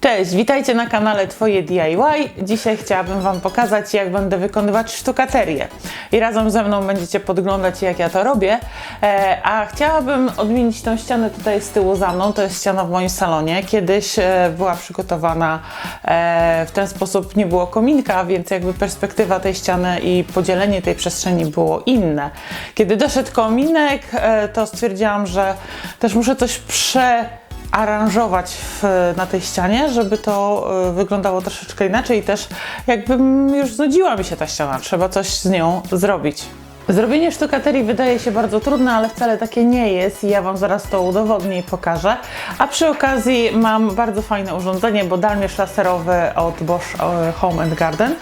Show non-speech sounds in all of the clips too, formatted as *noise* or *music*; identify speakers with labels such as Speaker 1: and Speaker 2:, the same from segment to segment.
Speaker 1: Cześć, witajcie na kanale Twoje DIY. Dzisiaj chciałabym Wam pokazać, jak będę wykonywać sztukaterię. I razem ze mną będziecie podglądać, jak ja to robię. E, a chciałabym odmienić tą ścianę tutaj z tyłu za mną. To jest ściana w moim salonie. Kiedyś e, była przygotowana e, w ten sposób, nie było kominka, więc jakby perspektywa tej ściany i podzielenie tej przestrzeni było inne. Kiedy doszedł kominek, e, to stwierdziłam, że też muszę coś prze aranżować w, na tej ścianie, żeby to y, wyglądało troszeczkę inaczej i też jakbym już znudziła mi się ta ściana, trzeba coś z nią zrobić. Zrobienie sztukaterii wydaje się bardzo trudne, ale wcale takie nie jest i ja Wam zaraz to udowodnię i pokażę. A przy okazji mam bardzo fajne urządzenie, bo dalmierz laserowy od Bosch e, Home and Garden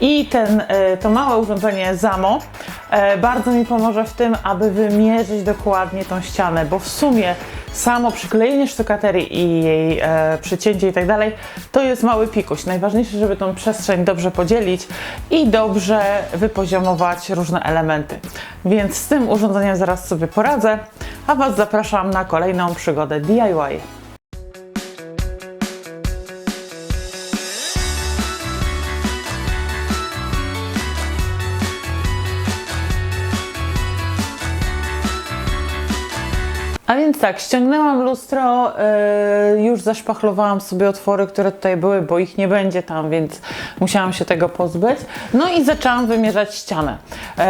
Speaker 1: i ten, e, to małe urządzenie ZAMO e, bardzo mi pomoże w tym, aby wymierzyć dokładnie tą ścianę, bo w sumie samo przyklejenie sztukaterii i jej e, przycięcie i tak dalej, to jest mały pikuś. Najważniejsze, żeby tą przestrzeń dobrze podzielić i dobrze wypoziomować różne elementy. Więc z tym urządzeniem zaraz sobie poradzę, a Was zapraszam na kolejną przygodę DIY. A więc tak, ściągnęłam lustro, yy, już zaszpachlowałam sobie otwory, które tutaj były, bo ich nie będzie tam, więc musiałam się tego pozbyć. No i zaczęłam wymierzać ścianę. Yy,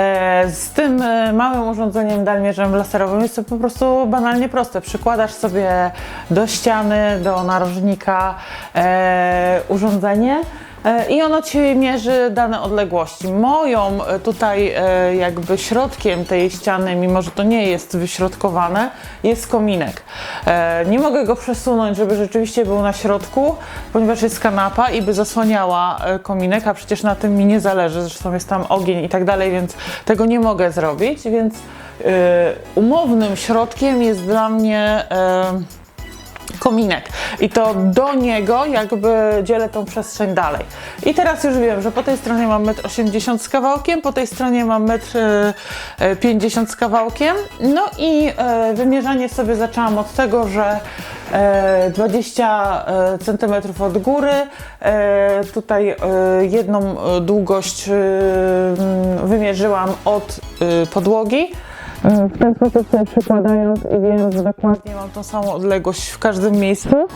Speaker 1: z tym yy, małym urządzeniem dalmierzem laserowym jest to po prostu banalnie proste. Przykładasz sobie do ściany, do narożnika yy, urządzenie, E, i ono Ci mierzy dane odległości. Moją e, tutaj e, jakby środkiem tej ściany, mimo że to nie jest wyśrodkowane, jest kominek. Nie mogę go przesunąć, żeby rzeczywiście był na środku, ponieważ jest kanapa i by zasłaniała kominek, a przecież na tym mi nie zależy, zresztą jest tam ogień i tak dalej, więc tego nie mogę zrobić, więc umownym środkiem jest dla mnie kominek i to do niego jakby dzielę tą przestrzeń dalej. I teraz już wiem, że po tej stronie mam 1,80 m z kawałkiem, po tej stronie mam 1,50 m z kawałkiem. No i e, wymierzanie sobie zaczęłam od tego, że 20 e, cm od góry, e, tutaj jedną długość wymierzyłam od podłogi w ten sposób sobie przykładając i wiem, że dokładnie mam tą samą odległość w każdym miejscu.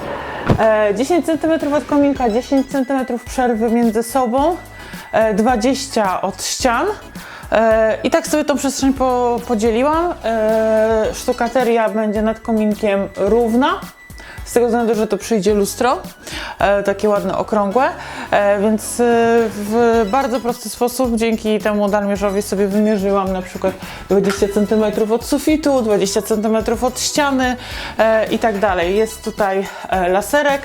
Speaker 1: 10 e, cm od kominka, 10 cm przerwy między sobą, 20 e, od ścian. E, I tak sobie tą przestrzeń podzieliłam. Sztukateria będzie nad kominkiem równa, z tego względu, że to przyjdzie lustro, e, takie ładne, okrągłe, e, więc e, w bardzo prosty sposób dzięki temu dalmierzowi sobie wymierzyłam na przykład 20 cm od sufitu, 20 cm od ściany i tak dalej. Jest tutaj laserek,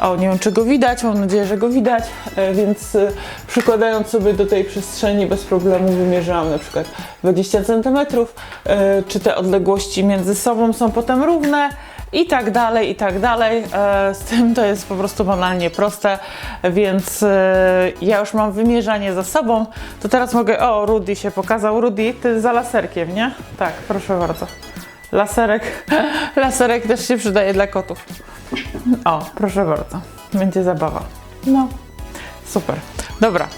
Speaker 1: o, nie wiem czy go widać, mam nadzieję, że go widać, więc przykładając sobie do tej przestrzeni bez problemu wymierzyłam na przykład 20 cm, czy te odległości między sobą są potem równe, i tak dalej, i tak dalej. E, z tym to jest po prostu banalnie proste, więc e, ja już mam wymierzanie za sobą, to teraz mogę, o Rudy się pokazał, Rudy, ty za laserkiem, nie? Tak, proszę bardzo. Laserek, *laughs* laserek też się przydaje dla kotów. O, proszę bardzo, będzie zabawa. No, super. Dobra,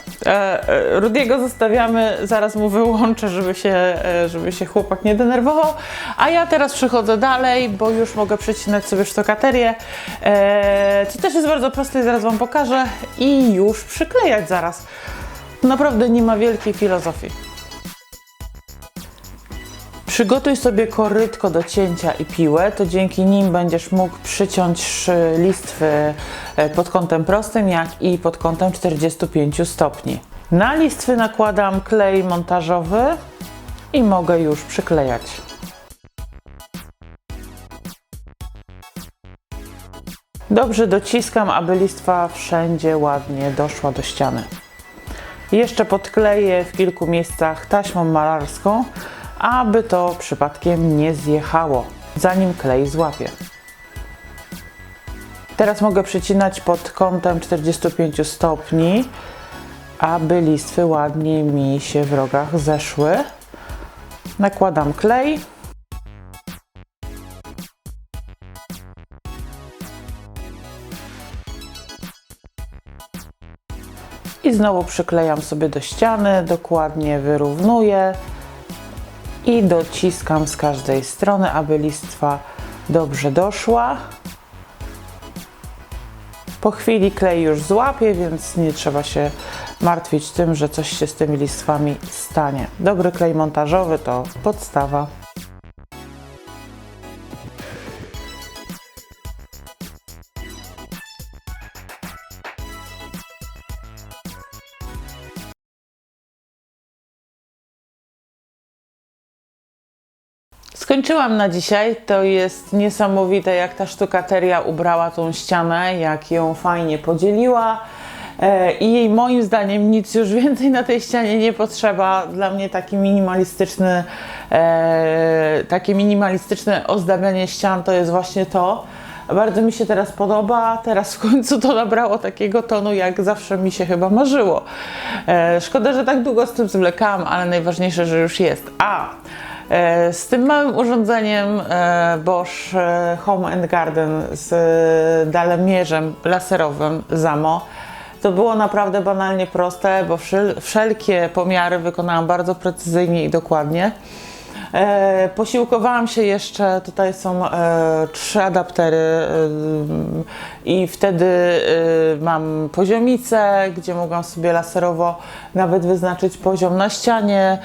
Speaker 1: Rudiego zostawiamy, zaraz mu wyłączę, żeby się, e, żeby się chłopak nie denerwował. A ja teraz przechodzę dalej, bo już mogę przecinać sobie sztokaterię. E, co też jest bardzo proste zaraz Wam pokażę. I już przyklejać zaraz. Naprawdę nie ma wielkiej filozofii. Przygotuj sobie korytko do cięcia i piłę, to dzięki nim będziesz mógł przyciąć listwy e, pod kątem prostym, jak i pod kątem 45 stopni. Na listwy nakładam klej montażowy i mogę już przyklejać. Dobrze dociskam, aby listwa wszędzie ładnie doszła do ściany. Jeszcze podkleję w kilku miejscach taśmą malarską, aby to przypadkiem nie zjechało, zanim klej złapie. Teraz mogę przycinać pod kątem 45 stopni, aby listwy ładnie mi się w rogach zeszły. Nakładam klej. I znowu przyklejam sobie do ściany, dokładnie wyrównuję i dociskam z każdej strony, aby listwa dobrze doszła. Po chwili klej już złapie, więc nie trzeba się martwić tym, że coś się z tymi listwami stanie. Dobry klej montażowy to podstawa. Skończyłam na dzisiaj. To jest niesamowite, jak ta sztukateria ubrała tą ścianę, jak ją fajnie podzieliła. E, I moim zdaniem nic już więcej na tej ścianie nie potrzeba. Dla mnie taki minimalistyczny, e, takie minimalistyczne ozdabianie ścian to jest właśnie to. Bardzo mi się teraz podoba. Teraz w końcu to nabrało takiego tonu, jak zawsze mi się chyba marzyło. E, szkoda, że tak długo z tym zwlekałam, ale najważniejsze, że już jest. A z tym małym urządzeniem e, Bosch e, Home and Garden z e, dalomierzem laserowym Zamo to było naprawdę banalnie proste, bo wszel wszelkie pomiary wykonałam bardzo precyzyjnie i dokładnie. E, posiłkowałam się jeszcze, tutaj są e, trzy adaptery e, i wtedy mam poziomicę, gdzie mogłam sobie laserowo nawet wyznaczyć poziom na ścianie.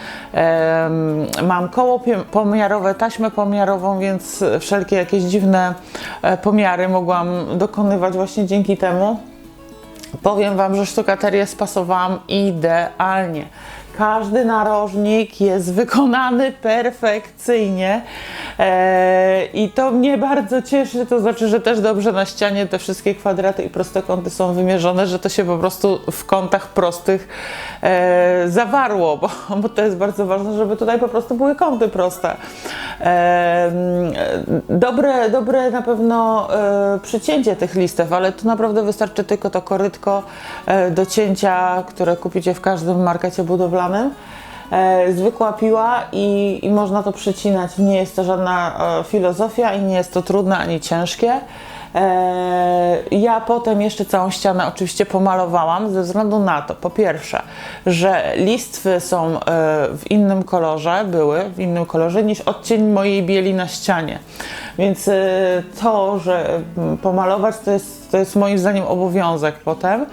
Speaker 1: Mam koło pomiarowe, taśmę pomiarową, więc wszelkie jakieś dziwne pomiary mogłam dokonywać właśnie dzięki temu. Powiem Wam, że sztukaterię spasowałam idealnie. Każdy narożnik jest wykonany perfekcyjnie e, i to mnie bardzo cieszy. To znaczy, że też dobrze na ścianie te wszystkie kwadraty i prostokąty są wymierzone, że to się po prostu w kątach prostych e, zawarło, bo, bo to jest bardzo ważne, żeby tutaj po prostu były kąty proste. E, dobre, dobre na pewno e, przycięcie tych listew, ale tu naprawdę wystarczy tylko to korytko e, do cięcia, które kupicie w każdym markecie budowlanym. E, zwykła piła i, i można to przycinać. Nie jest to żadna e, filozofia i nie jest to trudne ani ciężkie. E, ja potem jeszcze całą ścianę oczywiście pomalowałam ze względu na to, po pierwsze, że listwy są w innym kolorze, były w innym kolorze niż odcień mojej bieli na ścianie. Więc to, że pomalować to jest, to jest moim zdaniem obowiązek potem.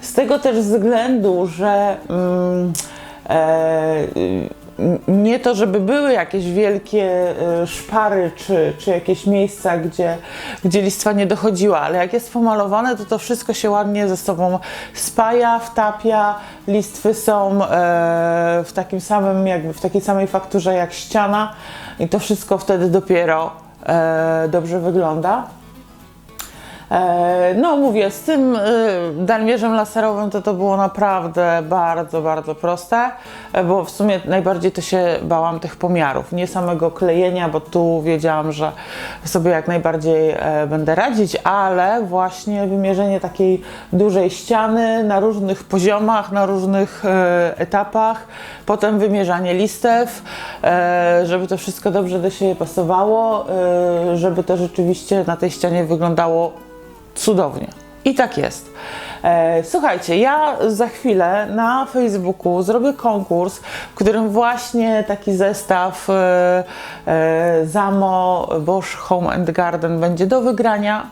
Speaker 1: Z tego też względu, że mm, nie to, żeby były jakieś wielkie e, szpary czy, czy jakieś miejsca, gdzie, gdzie listwa nie dochodziła, ale jak jest pomalowane, to to wszystko się ładnie ze sobą spaja, wtapia. Listwy są e, w takim samym, jakby w takiej samej fakturze jak ściana i to wszystko wtedy dopiero e, dobrze wygląda. E, No mówię, z tym e, dalmierzem laserowym to to było naprawdę bardzo, bardzo proste, e, bo w sumie najbardziej to się bałam tych pomiarów, nie samego klejenia, bo tu wiedziałam, że sobie jak najbardziej e, będę radzić, ale właśnie wymierzenie takiej dużej ściany na różnych poziomach, na różnych etapach, potem wymierzanie listew, żeby to wszystko dobrze do siebie pasowało, żeby to rzeczywiście na tej ścianie wyglądało cudownie. I tak jest. E, Słuchajcie, ja za chwilę na Facebooku zrobię konkurs, w którym właśnie taki zestaw e, e, Zamo Bosch Home and Garden będzie do wygrania.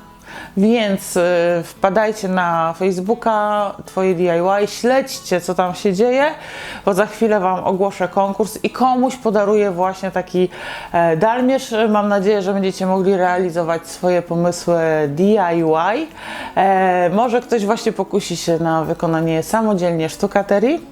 Speaker 1: Więc e, wpadajcie na Facebooka Twoje DIY, śledźcie co tam się dzieje, bo za chwilę Wam ogłoszę konkurs i komuś podaruję właśnie taki e, dalmierz. Mam nadzieję, że będziecie mogli realizować swoje pomysły DIY. E, może ktoś właśnie pokusi się na wykonanie samodzielnie sztukaterii.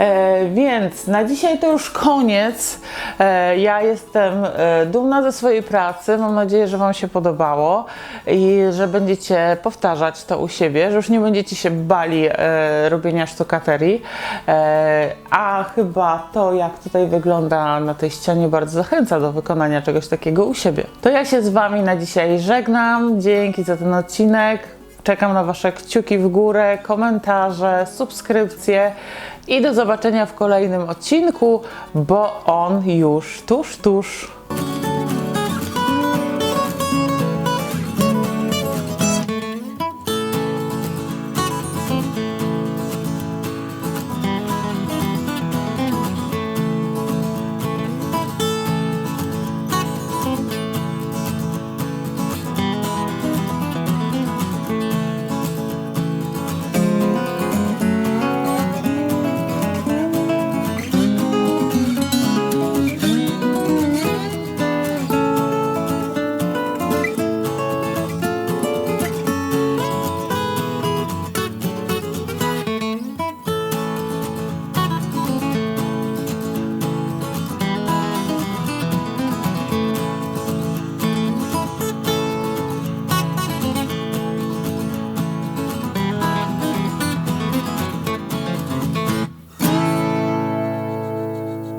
Speaker 1: E, więc na dzisiaj to już koniec. E, ja jestem e, dumna ze swojej pracy. Mam nadzieję, że Wam się podobało i że będziecie powtarzać to u siebie, że już nie będziecie się bali robienia sztukaterii. A chyba to, jak tutaj wygląda na tej ścianie, bardzo zachęca do wykonania czegoś takiego u siebie. To ja się z Wami na dzisiaj żegnam. Dzięki za ten odcinek. Czekam na Wasze kciuki w górę, komentarze, subskrypcje i do zobaczenia w kolejnym odcinku, bo on już tuż, tuż.